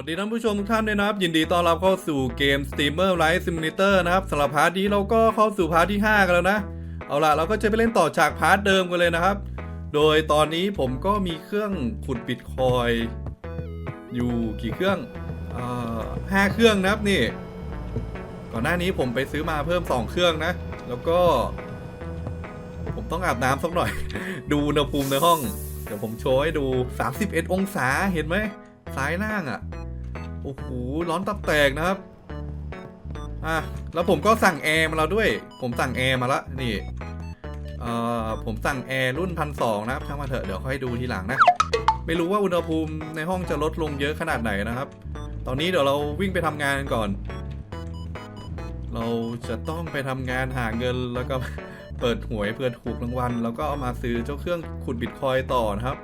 วัสดีท่านผู้ชมทุกท่านด้วยนะครับ ยินดีต้อนรับเข้าสู่เกม Steamer Live Simulator นะครับสำหรับพาร์ทนี้เราก็เข้าสู่พาร์ทที่ 5 กันแล้วนะ เอาล่ะเราก็จะไปเล่นต่อจากพาร์ทเดิมกันเลยนะครับ โดยตอนนี้ผมก็มีเครื่องขุดบิตคอยอยู่กี่เครื่องอ่อห้าเครื่องนะครับนี่ ก่อนหน้านี้ผมไปซื้อมาเพิ่ม 2 เครื่องนะ แล้วก็ ผมต้องอาบน้ำสักหน่อย ดูอุณหภูมิในห้อง เดี๋ยวผมโชว์ให้ดู 31 องศาเห็นไหมซ้ายล่างอะ่ะ อ้โหร้อนตับแตกนะครับ อะ แล้วผมก็สั่งแอร์มาแล้วด้วย ผมสั่งแอร์มาละนี่ เอ่อ ผมสั่งแอร์รุ่นพันสองนะครับช่างมาเถอะเดี๋ยวค่อยดูทีหลังนะ ไม่รู้ว่าอุณหภูมิในห้องจะลดลงเยอะขนาดไหนนะครับ ตอนนี้เดี๋ยวเราวิ่งไปทำงานกันก่อน เราจะต้องไปทำงานหาเงินแล้วก็เปิดหวยเพื่อถูกรางวัลแล้วก็เอามาซื้อเจ้าเครื่องขุดบิตคอยต่อนะครับ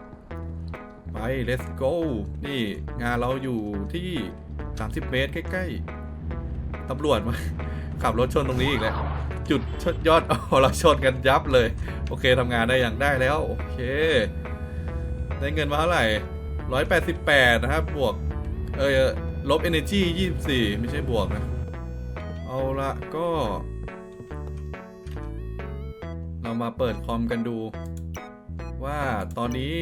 let's go นี่งานเราอยู่ที่ 30 เมตรใกล้ๆตำรวจมาขับรถชนตรงนี้อีกแล้วจุดชดยอดอ๋อเราชนกันยับเลย โอเคทำงานได้อย่างได้แล้ว โอเค ได้เงินมาเท่าไหร่ 188 นะครับ บวก เออลบ energy 24 ไม่ใช่บวกนะ เอาละก็ เรามาเปิดคอมกันดูว่าตอนนี้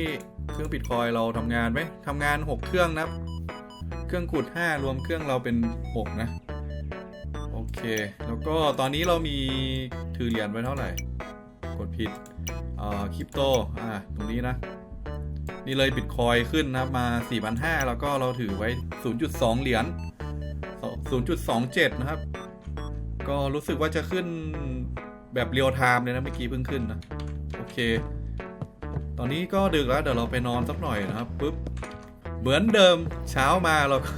เครื่องบิตคอยเราทำงานไหมทำงาน 6 เครื่องนะเครื่องขุด 5 รวมเครื่องเราเป็น 6 นะ โอเค แล้วก็ตอนนี้เรามีถือเหรียญไว้เท่าไหร่ กดผิดอ่าคริปโตอ่าตรงนี้นะ นี่เลยบิตคอยขึ้นนะครับมา 4,500 แล้วก็เราถือไว้ 0.2 เหรียญ0.27 นะครับ ก็รู้สึกว่าจะขึ้นแบบเรียลไทม์เลยนะเมื่อกี้เพิ่งขึ้นนะ โอเค ตอนนี้ก็ดึกแล้วเดี๋ยวเราไปนอนสักหน่อยนะครับปุ๊บเหมือนเดิมเช้ามาเราก็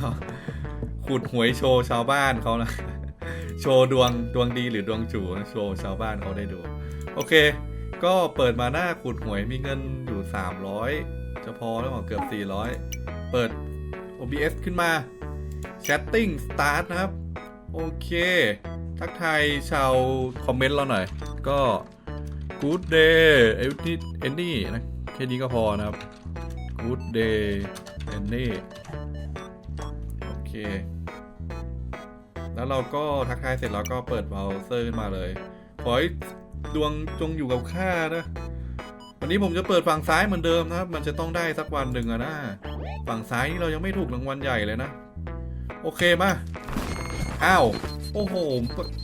ขุดหวยโชว์ชาวบ้านเขานะ โชว์ดวงดวงดีหรือดวงจูนะโชว์ชาวบ้านเขาได้ดู โอเค ก็เปิดมาหน้าขุดหวยมีเงินอยู่ 300 จะพอแล้วเปล่าเกือบ 400 เปิด OBS ขึ้นมา Chatting Start นะครับ โอเค ทักทายชาวคอมเมนต์เราหน่อย ก็ Good day every any นะแค่นี้ก็พอนะครับ Good day any โอเค แล้วเราก็ทักทายเสร็จแล้วก็เปิดเบราว์เซอร์ขึ้นมาเลย ขอให้ดวงจงอยู่กับข้านะวันนี้ผมจะเปิดฝั่งซ้ายเหมือนเดิมนะครับ มันจะต้องได้สักวันหนึ่งอะนะ ฝั่งซ้ายนี่เรายังไม่ถูกรางวัลใหญ่เลยนะ โอเคมา อ้าว โอ้โห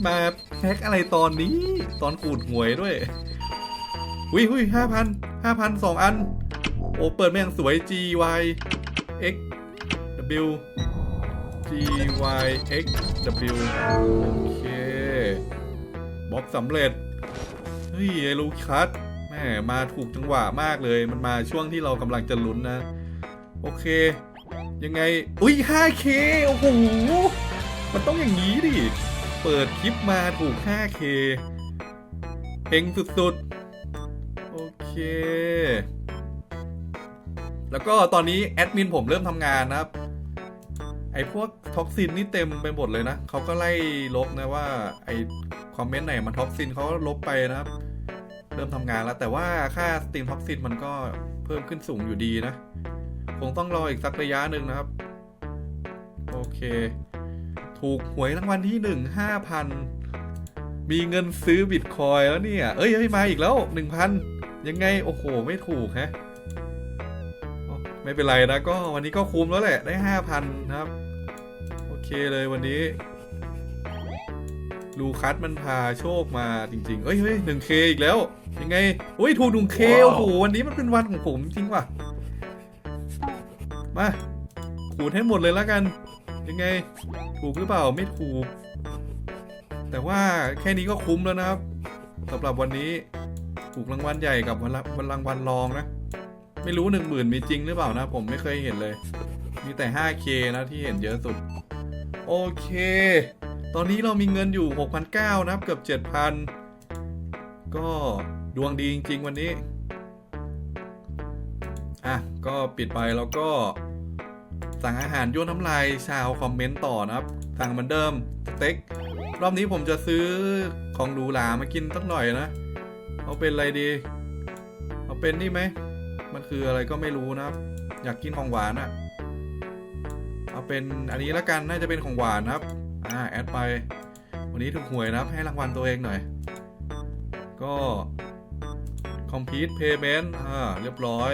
มาแพ็กอะไรตอนนี้ ตอนขูดหวยด้วย หุยหุยห้าพันห้าพันสองอัน โอ้ เปิดแม่งสวย G Y X W G Y X W โอเคบล็อกสำเร็จ เฮ้ย ไอ้ลูคัสแม่มาถูกจังหวะมากเลย มันมาช่วงที่เรากำลังจะลุ้นนะ โอเค ยังไง อุ้ย 5K โอ้โห มันต้องอย่างนี้ดิ เปิดคลิปมาถูก 5K เฮงสุดๆ เค แล้วก็ตอนนี้แอดมินผมเริ่มทำงานนะครับ ไอ้พวกท็อกซินนี่เต็มไปหมดเลยนะ เขาก็ไล่ลบนะว่า ไอ้คอมเมนต์ไหนมันท็อกซินเขาลบไปนะครับ เริ่มทำงานแล้ว แต่ว่าค่าสตรีมท็อกซินมันก็เพิ่มขึ้นสูงอยู่ดีนะ คงต้องรออีกสักระยะหนึ่งนะครับ โอเค ถูกหวยรางวัลที่หนึ่งห้าพันมีเงินซื้อบิตคอยแล้วเนี่ย เอ้ยเอ้ยมาอีกแล้วหนึ่งพัน ยังไง โอ้โห ไม่ถูกฮะอ๋อไม่เป็นไรนะก็วันนี้ก็คุ้มแล้วแหละได้ห้าพันนะครับ โอเคเลยวันนี้ ลูคัสมันพาโชคมาจริง ๆ เอ้ยเฮ้ยหนึ่งเคอีกแล้ว ยังไงอุ้ยถูกหนึ่งเคโอ้โหวันนี้มันเป็นวันของผมจริงว่ะ มาขูดให้หมดเลยแล้วกัน ยังไง ถูกหรือเปล่าไม่ถูก แต่ว่าแค่นี้ก็คุ้มแล้วนะครับสำหรับวันนี้ ถูกรางวัลใหญ่กับวันละวันรางวัลรองนะ ไม่รู้หนึ่งหมื่นมีจริงหรือเปล่านะ ผมไม่เคยเห็นเลย มีแต่ 5K นะที่เห็นเยอะสุด โอเค ตอนนี้เรามีเงินอยู่ 6,900นะครับเกือบ 7,000 ก็ดวงดีจริง ๆ วันนี้ อะ ก็ปิดไปแล้วก็สั่งอาหารยั่วน้ำลายชาวคอมเมนต์ต่อนะครับ สั่งเหมือนเดิมสเต็กรอบนี้ผมจะซื้อของดูหลามากินสักหน่อยนะ เอาเป็นอะไรดี เอาเป็นนี่ไหม มันคืออะไรก็ไม่รู้นะครับ อยากกินของหวานอะ่ะ เอาเป็นอันนี้แล้วกันน่าจะเป็นของหวานนะครับ อ่าแอดไป วันนี้ถูกหวยนะครับ ให้รางวัลตัวเองหน่อย ก็ complete payment อ่าเรียบร้อย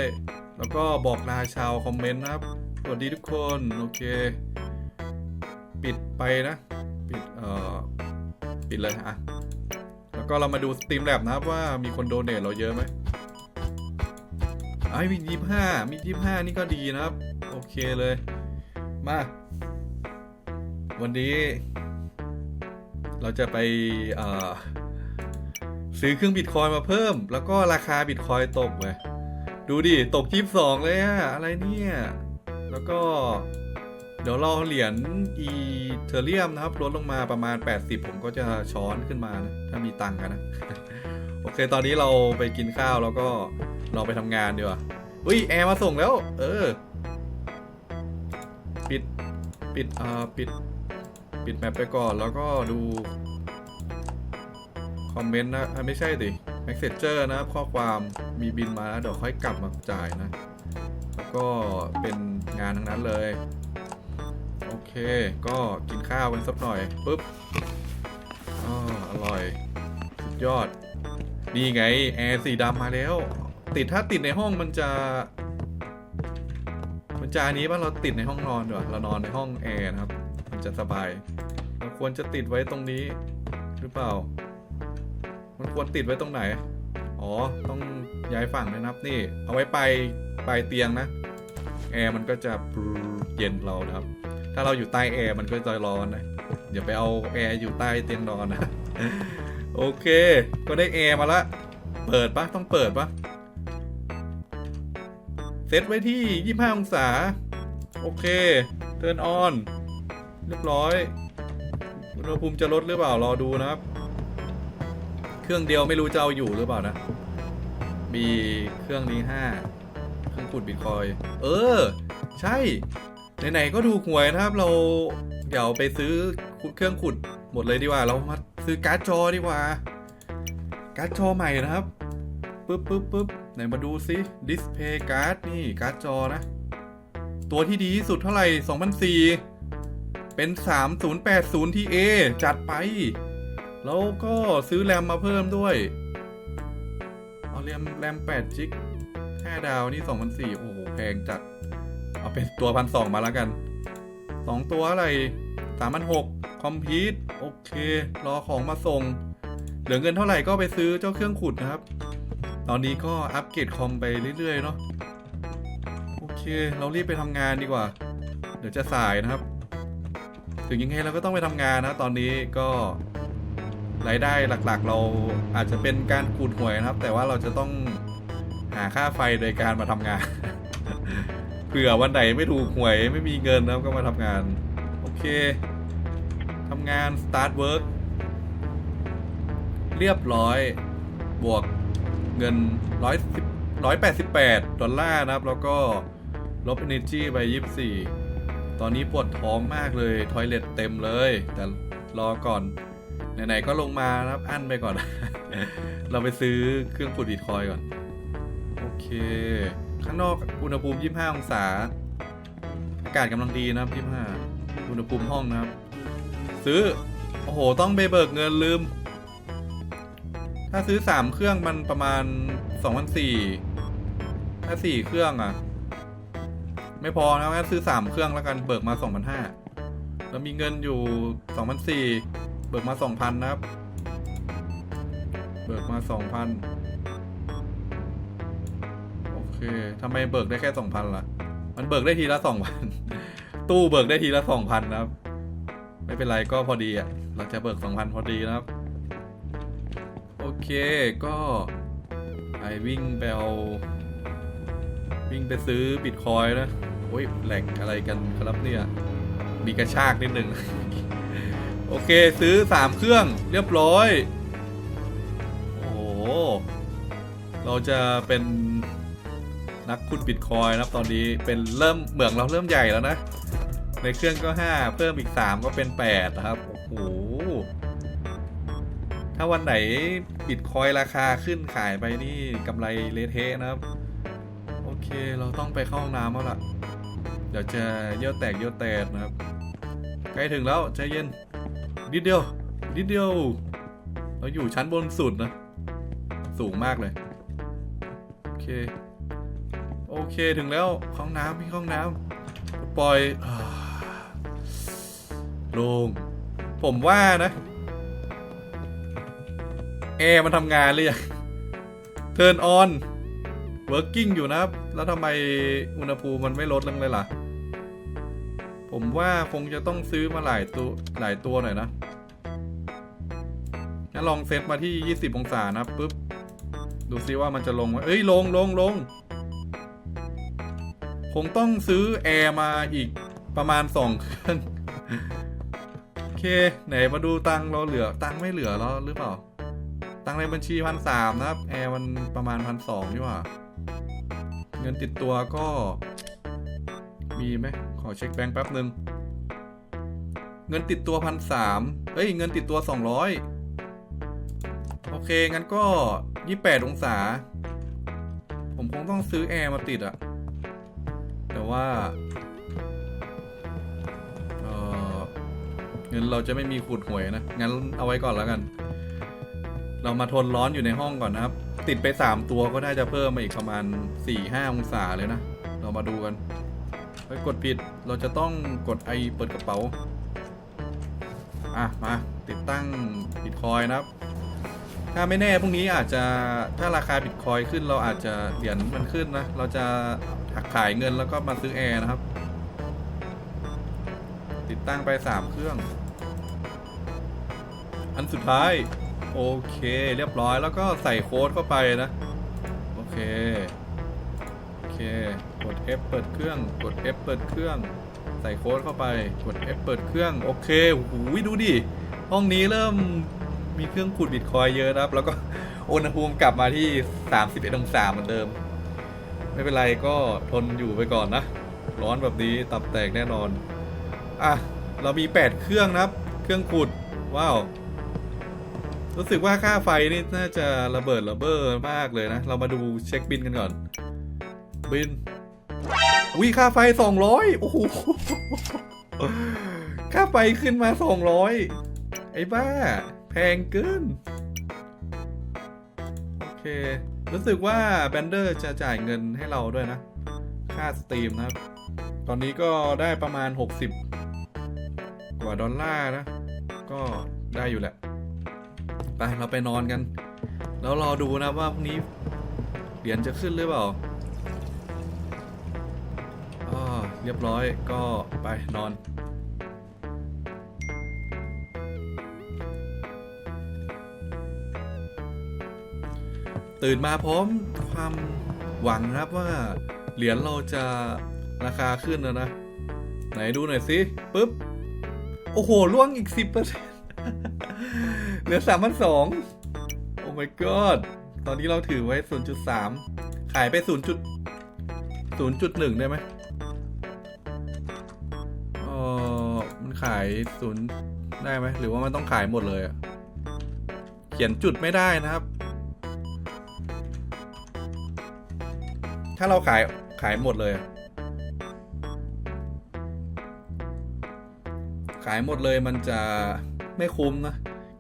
แล้วก็บอกลาชาวคอมเมนต์นะครับ สวัสดีทุกคน โอเค ปิดไปนะ ปิด เอ่อ ปิดเลยอะ ก็เรามาดู Steam Lab นะครับว่ามีคนโดเนทเราเยอะไหมไอ้มียี่ห้ามียี่ห้านี่ก็ดีนะครับ โอเคเลย มา วันนี้ เราจะไปซื้อเครื่องบิตคอยมาเพิ่ม แล้วก็ราคาบิตคอยตกเลยดูดิ ตกที่สองเลยอะอะไรเนี่ย แล้วก็ เดี๋ยวรอเหรียญอีเทเรียมนะครับลดลงมาประมาณ 80 ผมก็จะช้อนขึ้นมานะ ถ้ามีตังค์กันนะ โอเค ตอนนี้เราไปกินข้าวแล้วก็เราไปทำงานดีกว่าอุ้ย แอร์มาส่งแล้ว เออ ปิด ปิด อ่า ปิด ปิดแมปไปก่อนแล้วก็ดู คอมเมนต์นะ ไม่ใช่ดิ Messenger นะข้อความมีบินมาแล้วเดี๋ยวค่อยกลับมาจ่ายนะ แล้วก็เป็นงานทั้งนั้นเลย เค ก็กินข้าวกันสักหน่อยปุ๊บอ๋ออร่อย สุดยอด นี่ไง แอร์สีดำมาแล้ว ติดถ้าติดในห้องมันจะ มันจะอันนี้ป่ะเราติดในห้องนอนดีกว่าเรานอนในห้องแอร์นะครับ มันจะสบายเราควรจะติดไว้ตรงนี้ หรือเปล่า มันควรติดไว้ตรงไหน อ๋อ ต้องย้ายฝั่งนะครับ นี่ เอาไว้ปลายปลายเตียงนะ แอร์มันก็จะเย็นเรานะครับ ถ้าเราอยู่ใต้แอร์มันก็จะร้อนนะอย่าไปเอาแอร์อยู่ใต้เตียงนอนนะโอเค ก็ได้แอร์มาละเปิดปะต้องเปิดปะเซตไว้ที่ 25 องศา โอเคเทิร์นออนเรียบร้อยอุณหภูมิจะลดหรือเปล่ารอดูนะครับ เครื่องเดียวไม่รู้จะเอาอยู่หรือเปล่านะมีเครื่องนี้ห้าเครื่องขุดบิตคอย เออ ใช่ ไหนๆก็ถูกหวยนะครับ เราเดี๋ยวไปซื้อเครื่องขุดหมดเลยดีกว่า เรามาซื้อการ์ดจอดีกว่า การ์ดจอใหม่นะครับปึ๊บปึ๊บปึ๊บไหนมาดูซิดิสเพย์การ์ดนี่การ์ดจอนะ ตัวที่ดีที่สุดเท่าไหร่2004 เป็น 3080 Ti จัดไป แล้วก็ซื้อแรมมาเพิ่มด้วย เอาแรมแรม8จิก5ดาวนี่2004โอ้โหแพงจัด เป็นตัวพันสองมาแล้วกัน2ตัวอะไร3,600คอมพิวโอเค รอของมาส่ง เหลือเงินเท่าไหร่ก็ไปซื้อเจ้าเครื่องขุดนะครับ ตอนนี้ก็อัปเกรดคอมไปเรื่อย ๆ เนาะโอเค เรารีบไปทำงานดีกว่า เดี๋ยวจะสายนะครับ ถึงยังไงเราก็ต้องไปทำงานนะ ตอนนี้ก็รายได้หลักๆ เราอาจจะเป็นการขูดหวยนะครับ แต่ว่าเราจะต้องหาค่าไฟโดยการมาทำงาน เผื่อวันไหนไม่ถูกหวยไม่มีเงินนะครับก็มาทำงาน โอเคทำงาน start work เรียบร้อย บวกเงินร้อยสิบร้อยแปดสิบแปดดอลลาร์นะครับ แล้วก็ลบ energy ไปยี่สิบสี่ตอนนี้ปวดท้องมากเลยทอยเล็ตเต็มเลย แต่รอก่อน ไหน ๆ ก็ลงมานะครับ อั้นไปก่อน เราไปซื้อเครื่องขุดบิตคอยก่อน โอเค ข้างนอกอุณหภูมิ 25 องศา อากาศกำลังดีนะครับ25อุณหภูมิห้องนะครับ ซื้อ โอ้โห ต้องไปเบิกเงินลืม ถ้าซื้อ 3 เครื่องมันประมาณ2,400ถ้า 4 เครื่องอะ ไม่พอนะงั้นซื้อ 3 เครื่องแล้วกันเบิกมา2,500แล้วมีเงินอยู่2,400เบิกมา 2,000 นะครับ เบิกมา 2,000 ทำไมเบิกได้แค่สองพันล่ะ มันเบิกได้ทีละสองพันตู้เบิกได้ทีละสองพันนะครับ ไม่เป็นไรก็พอดีอะ เราจะเบิกสองพันพอดีนะครับ โอเคก็ไอวิ่งไปเอาวิ่งไปซื้อบิตคอยน์นะโอ้ยแหลกอะไรกันครับเนี่ย มีกระชากนิดนึง โอเคซื้อสามเครื่องเรียบร้อย โอ้โห เราจะเป็น นักขุดบิตคอยน์นะครับตอนนี้เป็นเริ่มเหมืองเราเริ่มใหญ่แล้วนะ ในเครื่องก็ 5 เพิ่มอีก 3 ก็เป็น 8 นะครับ โอ้โห ถ้าวันไหนบิตคอยราคาขึ้นขายไปนี่กำไรเลเทะนะครับ โอเคเราต้องไปเข้าห้องน้ำแล้วล่ะ เดี๋ยวจะเยี่ยวแตกเยี่ยวแตกนะครับ ใกล้ถึงแล้วใจเย็น นิดเดียว นิดเดียว เราอยู่ชั้นบนสุดนะ สูงมากเลย โอเค โอเคถึงแล้วห้องน้ำมีห้องน้ำปล่อยลง ผมว่านะแอร์มันทำงานเลยอะ Turn on working อยู่นะครับ แล้วทำไมอุณหภูมิมันไม่ลดลงเลยล่ะ ผมว่าคงจะต้องซื้อมาหลายตัวหลายตัวหน่อยนะงั้นลองเซตมาที่ 20 องศานะปุ๊บ ดูซิว่ามันจะลงไหมเอ้ย ลงลงลง คงต้องซื้อแอร์มาอีกประมาณสองเครื่องโอเค ไหนมาดูตังเราเหลือ ตังไม่เหลือแล้วหรือเปล่า ตังในบัญชีพันสามนะครับ แอร์มันประมาณพันสองนี่ว่า เงินติดตัวก็ มีไหมขอเช็คแบงค์แป๊บหนึ่งเงินติดตัวพันสามเอ้ย เงินติดตัวสองร้อยโอเค งั้นก็ยี่แปดองศา ผมคงต้องซื้อแอร์มาติดอะ แต่ว่าเออเงินเราจะไม่มีขูดหวยนะ งั้นเอาไว้ก่อนแล้วกัน เรามาทนร้อนอยู่ในห้องก่อนนะครับ ติดไป 3 ตัวก็น่าจะเพิ่มมาอีกประมาณ 4-5 องศาเลยนะ เรามาดูกันไปกดผิด เราจะต้องกดไอเปิดกระเป๋า อะ มา ติดตั้งบิตคอยนะครับ ถ้าไม่แน่พรุ่งนี้อาจจะถ้าราคาบิตคอยขึ้นเราอาจจะเหรียญมันขึ้นนะ เราจะ ขายเงินแล้วก็มาซื้อแอร์นะครับ ติดตั้งไป3เครื่อง อันสุดท้าย โอเคเรียบร้อยแล้วก็ใส่โค้ดเข้าไปนะ โอเค โอเค กด F เปิดเครื่อง กด F เปิดเครื่อง ใส่โค้ดเข้าไป กด F เปิดเครื่อง โอเคโอ้โหดูดิ ห้องนี้เริ่มมีเครื่องขูดบิตคอยเยอะนะครับ แล้วก็อุณหภูมิกลับมาที่ 31องศาเหมือนเดิม ไม่เป็นไรก็ทนอยู่ไปก่อนนะ ร้อนแบบนี้ตับแตกแน่นอน อะ เรามี 8 เครื่องนะครับ เครื่องขูดว้าว รู้สึกว่าค่าไฟนี่น่าจะระเบิดระเบ้อมากเลยนะ เรามาดูเช็คบินกันก่อน บินวิค่าไฟ 200 โอ้โห ค่าไฟขึ้นมา 200 ไอ้บ้า แพงเกิน โอเค รู้สึกว่าแบนเดอร์จะจ่ายเงินให้เราด้วยนะ ค่าสตรีมนะครับ ตอนนี้ก็ได้ประมาณ 60 กว่าดอลลาร์นะ ก็ได้อยู่แหละ ไป เราไปนอนกัน แล้วรอดูนะว่าพรุ่งนี้เหรียญจะขึ้นหรือเปล่าอ่าเรียบร้อยก็ไปนอน ตื่นมาพร้อมความหวังครับว่าเหรียญเราจะราคาขึ้นแล้วนะ ไหนดูหน่อยสิปุ๊บ โอ้โหล่วงอีกสิบเปอร์เซ็นเหลือสามพันสองโอ้ my god ตอนนี้เราถือไว้0.3ขายไป 0. 0.1ได้ไหมเออมันขาย0ได้ไหม หรือว่ามันต้องขายหมดเลยอะเขียนจุดไม่ได้นะครับ ถ้าเราขายขายหมดเลย ขายหมดเลยมันจะไม่คุ้มนะ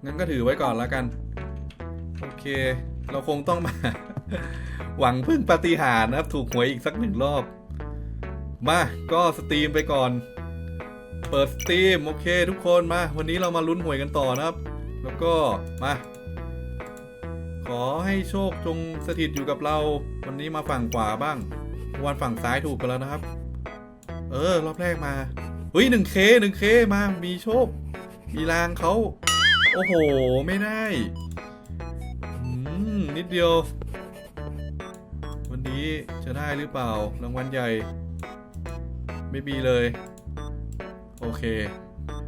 งั้นก็ถือไว้ก่อนแล้วกัน โอเค เราคงต้องมา หวังพึ่งปฏิหารนะครับ ถูกหวยอีกสักหนึ่งรอบ มาก็สตรีมไปก่อน เปิดสตรีม โอเค ทุกคนมา วันนี้เรามาลุ้นหวยกันต่อนะครับ แล้วก็มา ขอให้โชคจงสถิตอยู่กับเรา วันนี้มาฝั่งขวาบ้าง วันฝั่งซ้ายถูกกันแล้วนะครับ เออ รอบแรกมาเฮ้ยหนึ่งเคหนึ่งเคมามีโชค มีรางเขาโอ้โห ไม่ได้นิดเดียว วันนี้จะได้หรือเปล่ารางวัลใหญ่ ไม่มีเลย โอเค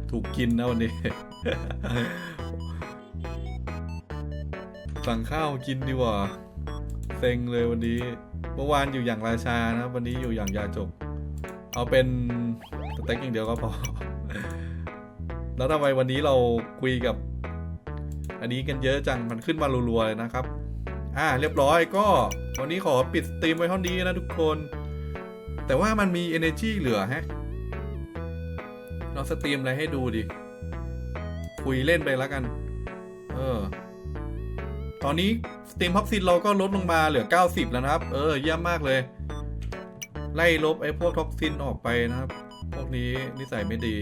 ถูกกินนะวันนี้ สั่งข้าวกินดีกว่าเซ็งเลยวันนี้เมื่อวานอยู่อย่างราชานะวันนี้อยู่อย่างยาจก เอาเป็นสเต็กอย่างเดียวก็พอ แล้วทำไมวันนี้เราคุยกับ อันนี้กันเยอะจังมันขึ้นมารัวๆเลยนะครับ อ่าเรียบร้อยก็ วันนี้ขอปิดสตรีมไว้เท่านี้นะทุกคน แต่ว่ามันมี energy เหลือฮะเราสตรีมอะไรให้ดูดิ คุยเล่นไปแล้วกัน เออ ตอนนี้สตรีมท็อกซินเราก็ลดลงมาเหลือ 90 แล้วนะครับ เออเยี่ยมมากเลย ไล่ลบไอ้พวกท็อกซินออกไปนะครับ พวกนี้นิสัยไม่ดี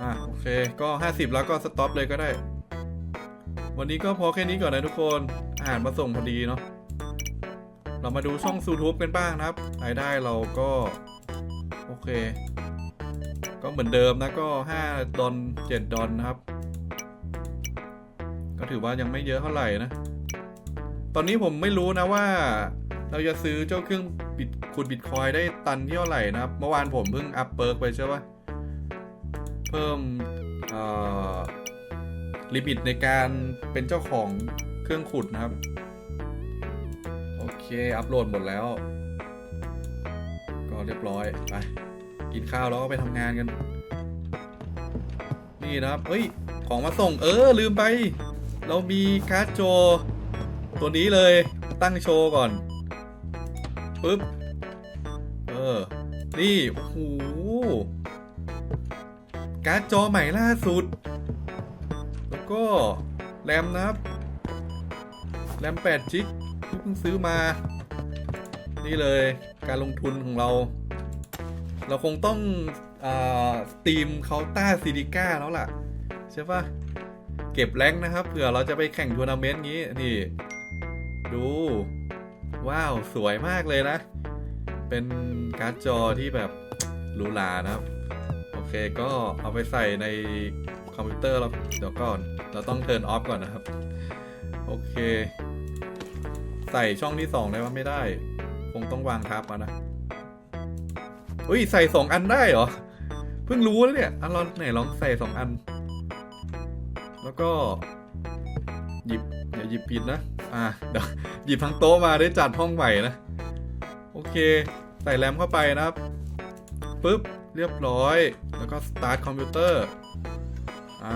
อะโอเค ก็ 50 แล้วก็สต็อปเลยก็ได้ วันนี้ก็พอแค่นี้ก่อนนะทุกคน อาหารมาส่งพอดีเนาะ เรามาดูช่อง YouTube กันบ้างนะครับ รายได้เราก็ โอเค ก็เหมือนเดิมนะก็ 5 ดอล7ดอลนะครับ ก็ถือว่ายังไม่เยอะเท่าไหร่นะ ตอนนี้ผมไม่รู้นะว่า เราจะซื้อเจ้าเครื่องบิตขุดบิตคอยได้ตันที่เท่าไหร่นะครับ เมื่อวานผมเพิ่งอัพเปิร์กไปใช่ปะเพิ่มลิมิตในการเป็นเจ้าของเครื่องขุดนะครับ โอเค อัพโหลดหมดแล้ว ก็เรียบร้อย ไป กินข้าวแล้วก็ไปทำงานกัน นี่นะครับ เอ้ย ของมาส่ง เออ ลืมไป เรามีการ์ดจอตัวนี้เลยตั้งโชว์ก่อนปึ๊บ เออ นี่ โอ้โห การ์ดจอใหม่ล่าสุด แล้วก็ แรมนะครับ แรม8จิกที่เพิ่งซื้อมา นี่เลยการลงทุนของเรา เราคงต้องสตีมเคาน์ต้าซิลิก้าแล้วล่ะ ใช่ปะ เก็บแรงนะครับเผื่อเราจะไปแข่งทัวร์นาเมนต์งี้นี่ ดู ว้าวสวยมากเลยนะ เป็นการ์ดจอที่แบบหรูหรานะครับ โอเคก็เอาไปใส่ในคอมพิวเตอร์แล้วเดี๋ยวก่อน เราต้องเทิร์นออฟก่อนนะครับ โอเค ใส่ช่องที่สองได้ว่าไม่ได้ คงต้องวางทับนะอุ้ยใส่สองอันได้เหรอ เพิ่งรู้แล้วเนี่ยอันลองไหนลองใส่สองอัน แล้วก็ หยิบอย่าหยิบผิดนะ อ่าเดี๋ยวหยิบทั้งโต๊ะมาได้จัดห้องใหม่นะ โอเค ใส่แรมเข้าไปนะครับปุ๊บเรียบร้อย แล้วก็สตาร์ทคอมพิวเตอร์อ่า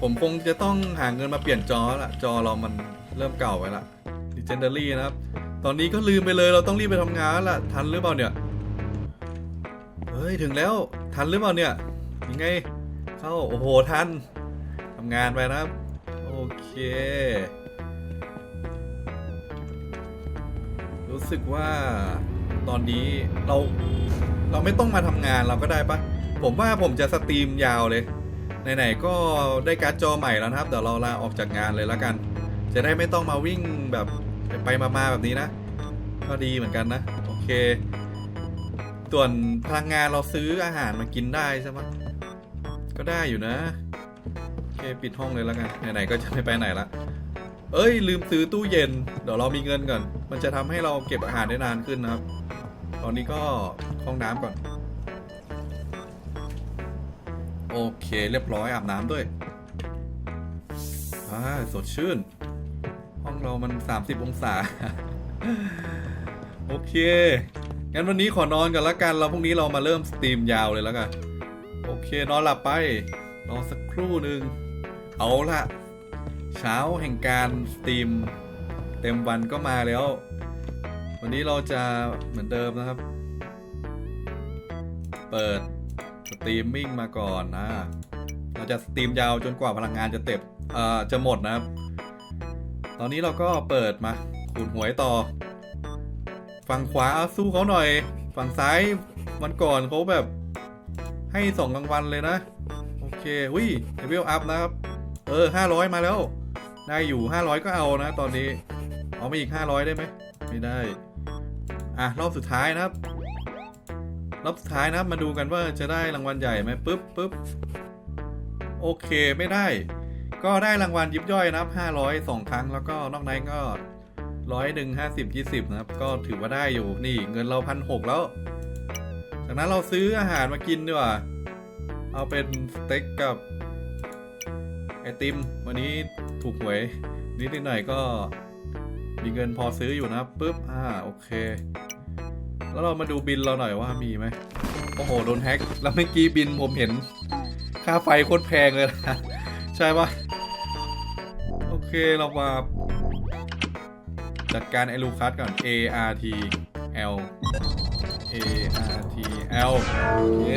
ผมคงจะต้องหาเงินมาเปลี่ยนจอละจอเรามันเริ่มเก่าไปละ Legendary นะครับ ตอนนี้ก็ลืมไปเลยเราต้องรีบไปทำงานละทันหรือเปล่าเนี่ย เฮ้ย ถึงแล้วทันหรือเปล่าเนี่ย ยังไง เข้า โอ้โหทันทำงานไปนะครับ โอเค รู้สึกว่าตอนนี้เราเราไม่ต้องมาทำงานเราก็ได้ปะผมว่าผมจะสตรีมยาวเลย ไหนๆก็ได้การ์ดจอใหม่แล้วนะครับ เดี๋ยวเราลาออกจากงานเลยแล้วกัน จะได้ไม่ต้องมาวิ่งแบบไปมาๆแบบนี้นะ ก็ดีเหมือนกันนะ โอเค ส่วนพลังงานเราซื้ออาหารมากินได้ใช่ไหม ก็ได้อยู่นะโอเคปิดห้องเลยแล้วกันไหนๆก็จะไม่ไปไหนละเอ้ย ลืมซื้อตู้เย็น เดี๋ยวเรามีเงินก่อน มันจะทำให้เราเก็บอาหารได้นานขึ้นนะครับ ตอนนี้ก็ห้องน้ำก่อน โอเค เรียบร้อยอาบน้ำด้วยอ่าสดชื่น ห้องเรามัน 30 องศา โอเค งั้นวันนี้ขอนอนกันละกัน เราพรุ่งนี้เรามาเริ่มสตรีมยาวเลยแล้วกัน โอเคนอนหลับไป รอสักครู่หนึ่ง เอาละเช้าแห่งการสตรีม เต็มวันก็มาแล้ว วันนี้เราจะเหมือนเดิมนะครับ เปิดสตรีมมิ่งมาก่อนนะ เราจะสตรีมยาวจนกว่าพลังงานจะเต็มเอ่อจะหมดนะครับ ตอนนี้เราก็เปิดมาขูดหวยต่อ ฝั่งขวาเอาสู้เขาหน่อย ฝั่งซ้ายวันก่อนเขาแบบ ให้สองรางวัลเลยนะ โอเควิเลเวลอัพนะครับ เออห้าร้อยมาแล้ว ได้อยู่ห้าร้อยก็เอานะ ตอนนี้ เอามาอีกห้าร้อยได้ไหม ไม่ได้ อะ รอบสุดท้ายนะครับ รอบสุดท้ายนะครับ มาดูกันว่าจะได้รางวัลใหญ่ไหมปึ๊บปึ๊บโอเคไม่ได้ ก็ได้รางวัลยิบย่อยนะครับห้าร้อยสองครั้งแล้วก็นอกนั้นก็ร้อยหนึ่งห้าสิบยี่สิบนะครับ ก็ถือว่าได้อยู่นี่เงินเราพันหกแล้ว จากนั้นเราซื้ออาหารมากินดีกว่า เอาเป็นสเต็กกับไอติม วันนี้ถูกหวย นิดหน่อยก็มีเงินพอซื้ออยู่นะปุ๊บ อ่า โอเค แล้วเรามาดูบินเราหน่อยว่ามีไหม โอ้โห โดนแฮ็ก แล้วเมื่อกี้บินผมเห็น ค่าไฟโคตรแพงเลยนะ ใช่ปะโอเค เรามา จัดการไอลูคัสก่อน A R T L A R L โอเค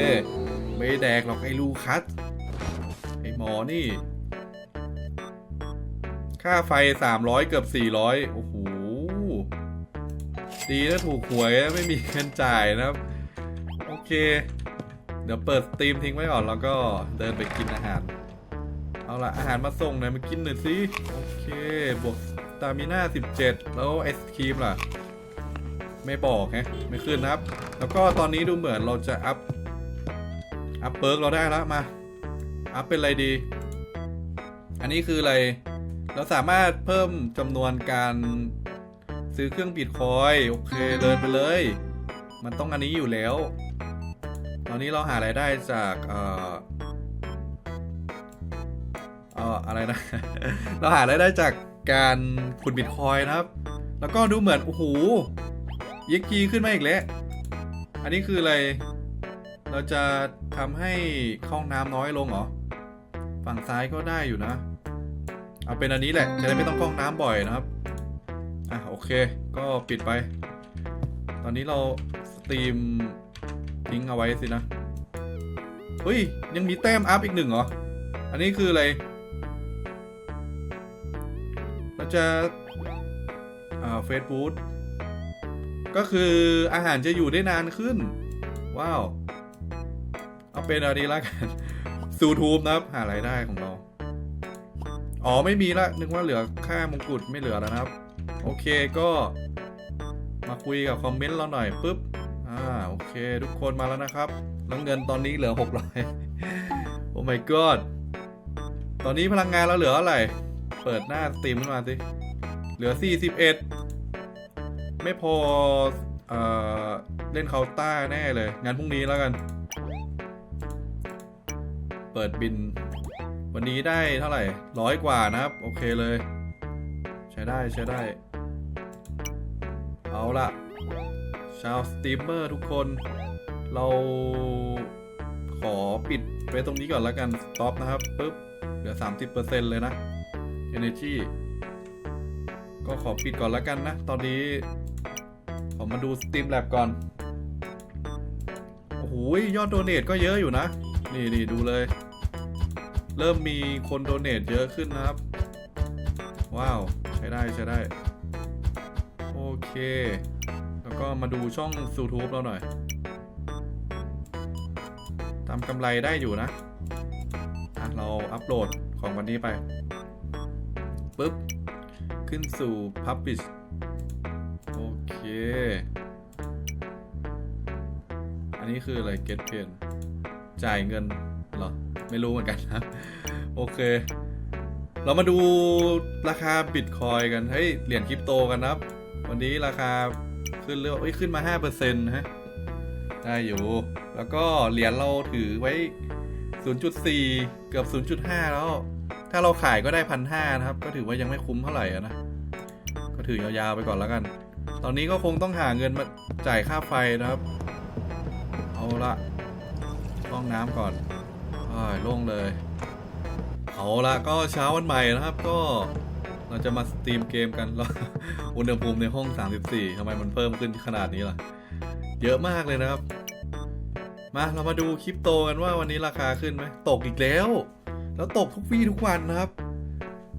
ไม่แดกหรอกไอลูคัส ไอหมอนี่ ค่าไฟ 300 เกือบ 400 โอ้โห ดีนะถูกหวยไม่มีเงินจ่ายนะครับ โอเค เดี๋ยวเปิดสตรีมทิ้งไว้ก่อน แล้วก็เดินไปกินอาหาร เอาละอาหารมาส่งหน่อยมากินหน่อยสิ โอเค บวกตามิน่า 17 แล้วไอศครีมล่ะ ไม่บอกฮะไม่ขึ้นนะครับ แล้วก็ตอนนี้ดูเหมือนเราจะอัพ อัพเปิร์กเราได้แล้วมา อัพเป็นอะไรดี อันนี้คืออะไร เราสามารถเพิ่มจำนวนการซื้อเครื่องบิตคอยโอเคเดินไปเลย มันต้องอันนี้อยู่แล้ว ตอนนี้เราหารายได้จากเอ่อเอ่ออะไรนะ เราหารายได้จากการขุดบิตคอยนะครับ แล้วก็ดูเหมือนโอ้โห ยิกกีขึ้นมาอีกแล้ว อันนี้คืออะไร เราจะทำให้เข้าห้องน้ำน้อยลงเหรอ ฝั่งซ้ายก็ได้อยู่นะ เอาเป็นอันนี้แหละ จะได้ไม่ต้องเข้าห้องน้ำบ่อยนะครับ อะโอเค ก็ปิดไป ตอนนี้เราสตรีมทิ้งเอาไว้สินะ เฮ้ย ยังมีแต้มอัพอีกหนึ่งเหรอ อันนี้คืออะไร เราจะอ่าเฟซบุ๊ก ก็คืออาหารจะอยู่ได้นานขึ้น ว้าว เอาเป็นอันนี้ละกันซูทูบนะครับ หารายได้ของเรา อ๋อไม่มีละ นึกว่าเหลือค่ามงกุฎไม่เหลือแล้วนะครับ โอเคก็มาคุยกับคอมเมนต์เราหน่อยปุ๊บ อ่าโอเค ทุกคนมาแล้วนะครับแล้วเงินตอนนี้เหลือ 600 โอ้ my god ตอนนี้พลังงานเราเหลือเท่าไร เปิดหน้าสตรีมขึ้นมาสิ เหลือ 41 ไม่พอเอ่อเล่นเคาน์ต้าแน่เลย งานพรุ่งนี้แล้วกัน เปิดบิน วันนี้ได้เท่าไหร่ร้อยกว่านะครับ โอเคเลย ใช้ได้ใช้ได้ เอาละชาวสตรีมเมอร์ทุกคน เราขอปิดไว้ตรงนี้ก่อนแล้วกัน สต็อปนะครับปุ๊บเหลือ 30%เลยนะ Energy ก็ขอปิดก่อนแล้วกันนะ ตอนนี้ ขอมาดู Steam Lab ก่อน โอ้โหยอดโดเนทก็เยอะอยู่นะ นี่นี่ดูเลย เริ่มมีคนโดเนทเยอะขึ้นนะครับ ว้าว ใช้ได้ใช้ได้ โอเค แล้วก็มาดูช่อง YouTube เราหน่อยทำกำไรได้อยู่นะอะเราอัปโหลดของวันนี้ไปปุ๊บ ขึ้นสู่ Publish นนี้คืออะไร Get Paid จ่ายเงินเหรอ ไม่รู้เหมือนกันนะ โอเค เรามาดูราคาบิตคอยกัน เฮ้ย เหรียญคริปโตกันนะครับ วันนี้ราคาขึ้นเรื่อยเอ้ยขึ้นมา 5%ฮะ ได้อยู่ แล้วก็เหรียญเราถือไว้ 0.4 เกือบ 0.5 แล้ว ถ้าเราขายก็ได้พันห้านะครับ ก็ถือว่ายังไม่คุ้มเท่าไหร่นะ ก็ถือยาวๆไปก่อนแล้วกัน ตอนนี้ก็คงต้องหาเงินมาจ่ายค่าไฟนะครับ ละห้องน้ำก่อนอ้ายโล่งเลย เอาละก็เช้าวันใหม่นะครับก็เราจะมาสตรีมเกมกันแล้วอุณหภูมิในห้อง 34ทำไมมันเพิ่มขึ้นขนาดนี้ล่ะ เยอะมากเลยนะครับ มาเรามาดูคริปโตกันว่าวันนี้ราคาขึ้นไหมตกอีกแล้ว แล้วตกทุกวี่ทุกวันนะครับ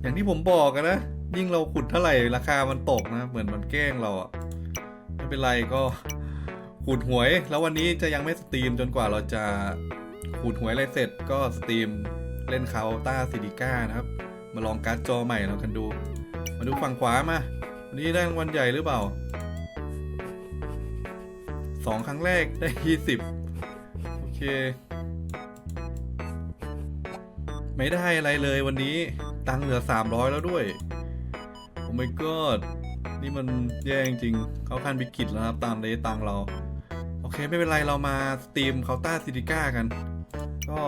อย่างที่ผมบอกกันนะ ยิ่งเราขุดเท่าไหร่ราคามันตกนะ เหมือนมันแกล้งเราอะไม่เป็นไรก็ ขุดหวย แล้ววันนี้จะยังไม่สตรีมจนกว่าเราจะขุดหวยอะไรเสร็จก็สตรีมเล่นคาต้าซิดิก้านะครับ มาลองการ์ดจอใหม่เรากันดู มาดูฝั่งขวามา วันนี้ได้รางวัลใหญ่หรือเปล่าสองครั้งแรกได้ยี่สิบโอเค ไม่ได้อะไรเลยวันนี้ตังค์เหลือ300แล้วด้วย โอ้ my god นี่มันแย่จริง เขาคันวิกฤตแล้วนะครับตามเลยตังเรา อเค ไม่เป็นไรเรามาสตรีมเคาต้าซิติก้ากัน ก็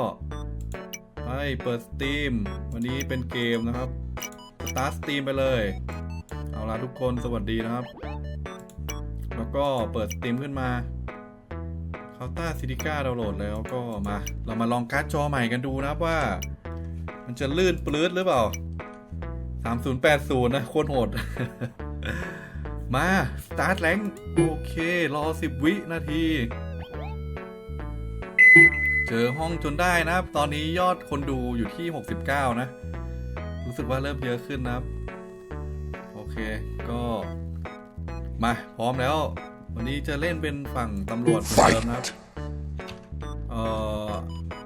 ไปเปิดสตรีมวันนี้เป็นเกมนะครับสตาร์ทสตรีมไปเลย เอาละทุกคนสวัสดีนะครับ แล้วก็เปิดสตรีมขึ้นมาเคาต้าซิติก้าดาวน์โหลดแล้วก็มา เรามาลองการ์ดจอใหม่กันดูนะครับว่า มันจะลื่นปลื้ดหรือเปล่า 3080 นะโคตรโหด มาสตาร์ทแรงโอเค รอ 10 วินาที เจอห้องจนได้นะครับ ตอนนี้ยอดคนดูอยู่ที่ 69 นะ รู้สึกว่าเริ่มเยอะขึ้นนะครับ โอเค ก็มาพร้อมแล้ว วันนี้จะเล่นเป็นฝั่งตำรวจเหมือนเดิมนะครับเอ่อ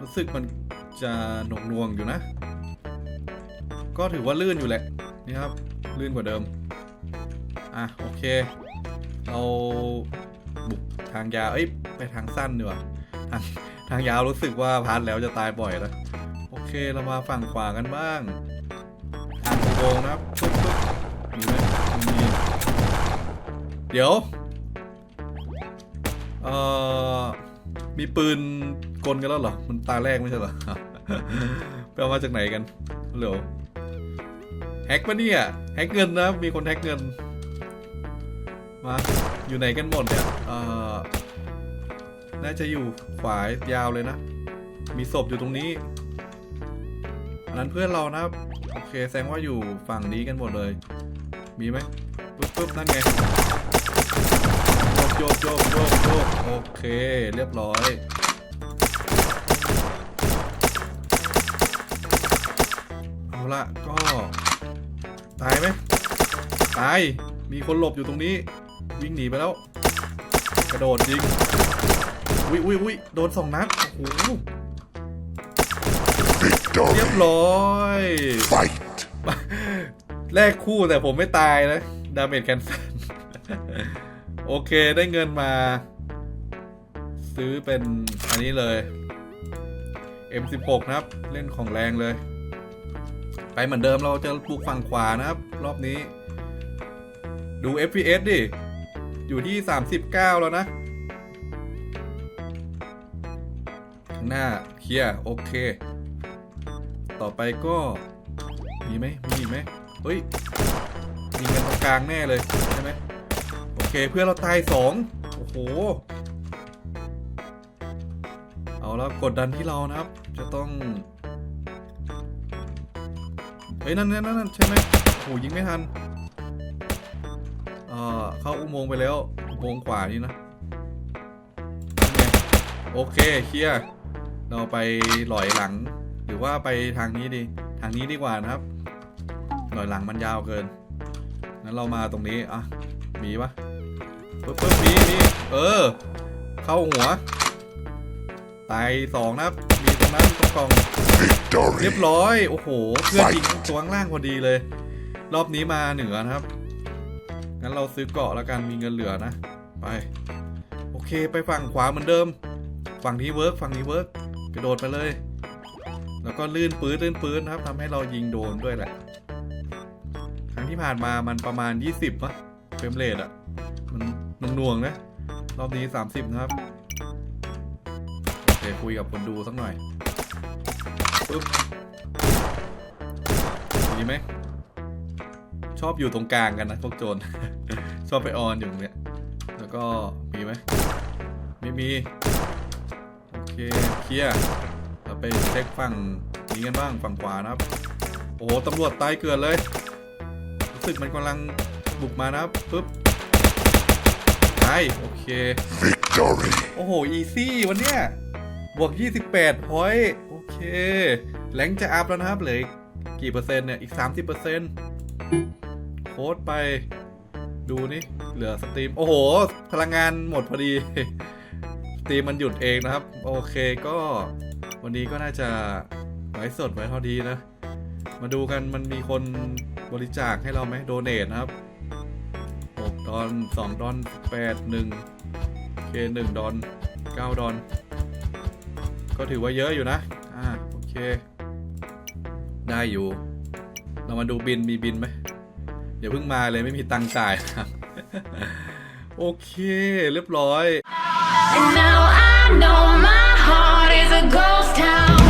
รู้สึกมันจะหน่วงน่วงๆอยู่นะ ก็ถือว่าลื่นอยู่แหละนี่ครับ ลื่นกว่าเดิม อะโอเค เราบุกทางยาวเอ้ยไปทางสั้นดีกว่าทางทางยาวรู้สึกว่าพัดแล้วจะตายบ่อยแล้วโอเคเรามาฝั่งขวากันบ้างทางโกงนะครับปึ๊บปึ๊บมีไหมม่มีเดี๋ยวเอ่อมีปืนกลกันแล้วเหรอ มันตาแรกไม่ใช่เหรอไปเอามาจากไหนกันเหรอแฮกปะเนี่ยแฮกเงินนะมีคนแฮกเงิน มาอยู่ไหนกันหมดเนี่ยเอ่อน่าจะอยู่ขวายาวเลยนะ มีศพอยู่ตรงนี้อันนั้นเพื่อนเรานะครับ โอเคแสดงว่าอยู่ฝั่งนี้กันหมดเลย มีไหมปุ๊บปุ๊บนั่นไงโยกโยกโยกโยกโอเค เรียบร้อยเอาละก็ ตายไหมตาย มีคนหลบอยู่ตรงนี้ วิ่งหนีไปแล้ว กระโดดยิงอุ้ยอุ้ยอุ้ยโดนสองนัดโอ้โหเรียบ Victory. ร้อย Fight. แลกคู่แต่ผมไม่ตายนะ ดาเมจแคนเซิลโอเคได้เงินมา ซื้อเป็นอันนี้เลย M16 นะครับ เล่นของแรงเลย ไปเหมือนเดิมเราจะปลูกฝั่งขวานะครับ รอบนี้ ดู FPS ดิ อยู่ที่ 39 แล้วนะหน้าเคลียร์โอเค ต่อไปก็ มีไหมมีไหมเฮ้ยมีกันตรงกลางแน่เลยใช่ไหมโอเคเพื่อนเราตายสองโอ้โห เอาแล้วกดดันที่เรานะครับ จะต้องเฮ้ยนั่นนั่นนั่นใช่ไหมโอ้โหยิงไม่ทัน อ่อเข้าอุโมงค์ไปแล้วอุโมงค์ขวานี่นะนั่นไงโอเคเคลียร์เราไปหลอยหลัง หรือว่าไปทางนี้ดี ทางนี้ดีกว่านะครับหน่อยหลังมันยาวเกินงั้นเรามาตรงนี้อะมีปะปึ๊บปึ๊บมีมีเออ เข้าหัวตายสองนะครับ มีตรงนั้นตรงกล่องเรีย Victory. บร้อย โอ้โห เพื่อนยิงตัวข้างล่างพอดีเลย รอบนี้มาเหนือนะครับ งั้นเราซื้อเกาะแล้วกันมีเงินเหลือนะ ไป โอเคไปฝั่งขวาเหมือนเดิม ฝั่งนี้เวิร์กฝั่งนี้เวิร์กกระโดดไปเลย แล้วก็ลื่นปื้ดลื่นปื้นครับทำให้เรายิงโดนด้วยแหละ ครั้งที่ผ่านมามันประมาณ 20ปะเฟรมเรทอะมันหน่วงๆนะ รอบนี้ 30 นะครับโอเคคุยกับคนดูสักหน่อยปึ๊บดีไหม อบอยู่ตรงกลางกันนะพวกโจร ชอบไปออนอยู่ตรงเนี้ยแล้วก็มีไหมไม่มี โอเคเคลียร์เราไปเช็คฝั่งนี้กันบ้างฝั่งขวานะครับ โอ้โหตำรวจตายเกลือนเลย รู้สึกมันกำลังบุกมานะครับปึ๊บตายโอเค Victory. โอ้โห อีซี่วันเนี้ยบวก 28พอยต์โอเค แรงจะอัพแล้วนะครับเหลืออีกกี่เปอร์เซ็นต์เนี่ย อีก 30เปอร์เซ็นต์ โค้ดไป ดูนี่ เหลือสตรีม โอ้โห พลังงานหมดพอดี สตรีมมันหยุดเองนะครับ โอเคก็วันนี้ก็น่าจะไว้สดไว้เท่าดีนะ มาดูกันมันมีคนบริจาคให้เราไหมโดเนทนะครับ6ดอน2ดอน8 1 เคหนึ่งดอนเก้าดอน ก็ถือว่าเยอะอยู่นะ อ่า โอเค ได้อยู่ เรามาดูบินมีบินไหม อย่าเพิ่งมาเลยไม่มีตังค์จ่ายครับ โอเค เรียบร้อย And now I know my heart is a ghost town.